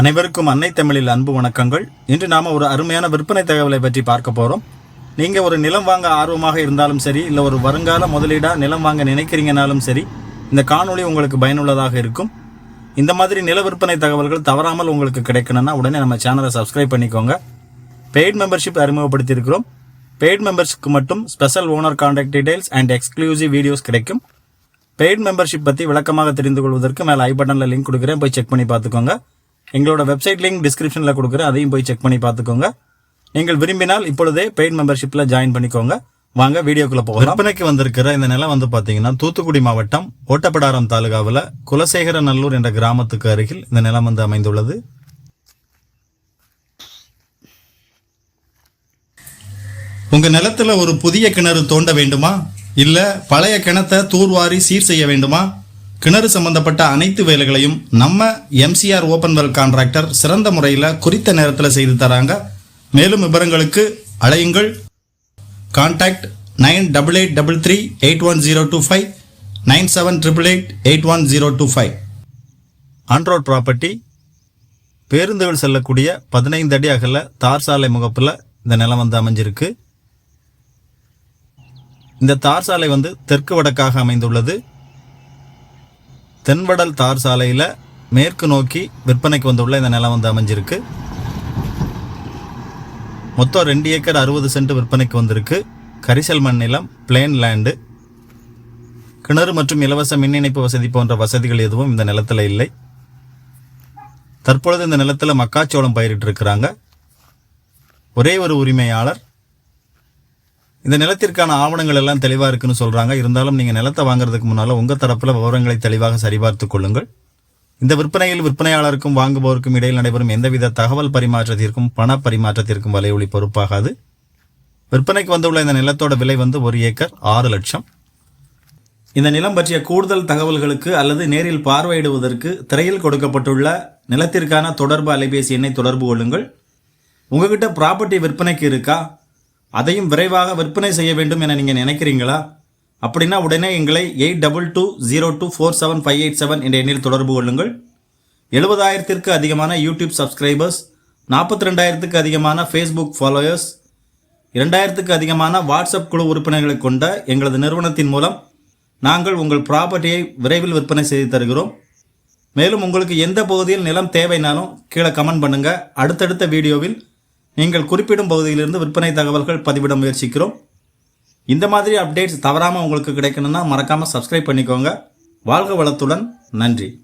அனைவருக்கும் அன்னை தமிழில் அன்பு வணக்கங்கள். இன்று நாம ஒரு அருமையான விற்பனை தகவலை பற்றி பார்க்க போறோம். நீங்க ஒரு நிலம் வாங்க ஆர்வமாக இருந்தாலும் சரி இல்ல ஒரு வருங்கால முதலீடா நிலம் வாங்க நினைக்கிறீங்கனாலும் சரி இந்த காணொளி உங்களுக்கு பயனுள்ளதாக இருக்கும். இந்த மாதிரி நில விற்பனை தகவல்கள் தவறாமல் உங்களுக்கு கிடைக்கணும்னா உடனே நம்ம சேனலை சப்ஸ்கிரைப் பண்ணிக்கோங்க. Paid membership அறிமுகப்படுத்தியிருக்கிறோம். பெய்ட் மெம்பர்ஸ்க்கு மட்டும் special owner contact details and exclusive videos கிடைக்கும். பெய்ட் மெம்பர்ஷிப் பற்றி விளக்கமாக தெரிந்து கொள்வதற்கு மேலே ஐ பட்டனில் லிங்க் கொடுக்குறேன். போய் செக் பண்ணி பார்த்துக்கோங்க. எங்களோட வெப்சைட் லிங்க் டிஸ்கிரிப்ஷனில் கொடுக்குறேன். அதையும் போய் செக் பண்ணி பார்த்துக்கோங்க. நீங்கள் விரும்பினால் இப்பொழுதே பெய்ட் மெம்பர்ஷிப்பில் ஜாயின் பண்ணிக்கோங்க. வாங்க வீடியோக்குள்ள போகலாம். விற்பனைக்கு வந்திருக்கிற இந்த நிலம் வந்து பார்த்தீங்கன்னா தூத்துக்குடி மாவட்டம் ஓட்டப்படாரம் தாலுகாவில் குலசேகரநல்லூர் என்ற கிராமத்துக்கு அருகில் இந்த நிலம் வந்து அமைந்துள்ளது. உங்க நிலத்துல ஒரு புதிய கிணறு தோண்ட வேண்டுமா? இல்ல பழைய கிணத்தை தூர்வாரி சீர் செய்ய வேண்டுமா? கிணறு சம்பந்தப்பட்ட அனைத்து வேலைகளையும் நம்ம எம்சிஆர் ஓபன் வெல் கான்ட்ராக்டர் சிறந்த முறையில் குறித்த நேரத்தில் செய்து தராங்க. மேலும் விவரங்களுக்கு அழையுங்கள். Contact nine double eight double three eight one zero two five nine seven triple eight eight one zero two five on road property பேருந்துகள் செல்லக்கூடிய பதினைந்து அடி அகல தார் சாலை முகப்பில் இந்த நிலம் வந்து அமைஞ்சிருக்கு. இந்த தார் சாலை வந்து தெற்கு வடக்காக அமைந்துள்ளது. தென்வடல் தார் சாலையில் மேற்கு நோக்கி விற்பனைக்கு வந்துள்ள இந்த நிலம் வந்து அமைஞ்சிருக்கு. மொத்தம் ரெண்டு ஏக்கர் அறுபது சென்ட் விற்பனைக்கு வந்திருக்கு. கரிசல் மண் நிலம் பிளேன் லேண்டு கிணறு மற்றும் இலவச மின் இணைப்பு வசதி போன்ற வசதிகள் எதுவும் இந்த நிலத்தில் இல்லை. தற்பொழுது இந்த நிலத்தில் மக்காச்சோளம் பயிரிட்டு இருக்கிறாங்க ஒரே ஒரு உரிமையாளர் இந்த நிலத்திற்கான ஆவணங்கள் எல்லாம் தெளிவாக இருக்குன்னு சொல்கிறாங்க இருந்தாலும் நீங்கள் நிலத்தை வாங்குறதுக்கு முன்னால் உங்கள் தரப்பில் விவரங்களை தெளிவாக சரிபார்த்து கொள்ளுங்கள். இந்த விற்பனையில் விற்பனையாளருக்கும் வாங்குபவருக்கும் இடையில் நடைபெறும் எந்தவித தகவல் பரிமாற்றத்திற்கும் பண பரிமாற்றத்திற்கும் வலையொலி பொறுப்பாகாது. விற்பனைக்கு வந்துள்ள இந்த நிலத்தோட விலை வந்து ஒரு ஏக்கர் ஆறு லட்சம். இந்த நிலம் பற்றிய கூடுதல் தகவல்களுக்கு அல்லது நேரில் பார்வையிடுவதற்கு திரையில் கொடுக்கப்பட்டுள்ள நிலத்திற்கான தொடர்பு அலைபேசி எண்ணை தொடர்பு கொள்ளுங்கள். உங்ககிட்ட ப்ராப்பர்ட்டி விற்பனைக்கு இருக்கா? அதையும் விரைவாக விற்பனை செய்ய வேண்டும் என நீங்கள் நினைக்கிறீங்களா? அப்படின்னா உடனே எங்களை eight double two zero two four seven five eight seven என்ற எண்ணில் தொடர்பு கொள்ளுங்கள். எழுபதாயிரத்திற்கு அதிகமான யூடியூப் சப்ஸ்கிரைபர்ஸ் நாற்பத்தி ரெண்டாயிரத்துக்கு அதிகமான ஃபேஸ்புக் ஃபாலோயர்ஸ் இரண்டாயிரத்துக்கு அதிகமான வாட்ஸ்அப் குழு உறுப்பினர்களை கொண்ட எங்களது நிறுவனத்தின் மூலம் நாங்கள் உங்கள் ப்ராப்பர்ட்டியை விரைவில் விற்பனை செய்து தருகிறோம். மேலும் உங்களுக்கு எந்த பகுதியில் நிலம் தேவைனாலும் கீழே கமெண்ட் பண்ணுங்கள் அடுத்தடுத்த வீடியோவில் நீங்கள் குறிப்பிடும் பகுதியிலிருந்து விற்பனை தகவல்கள் பதிவிட முயற்சிக்கிறோம். இந்த மாதிரி அப்டேட்ஸ் தவறாமல் உங்களுக்கு கிடைக்கணும்னா மறக்காமல் சப்ஸ்கிரைப் பண்ணிக்கோங்க. வாழ்க வளத்துடன் நன்றி.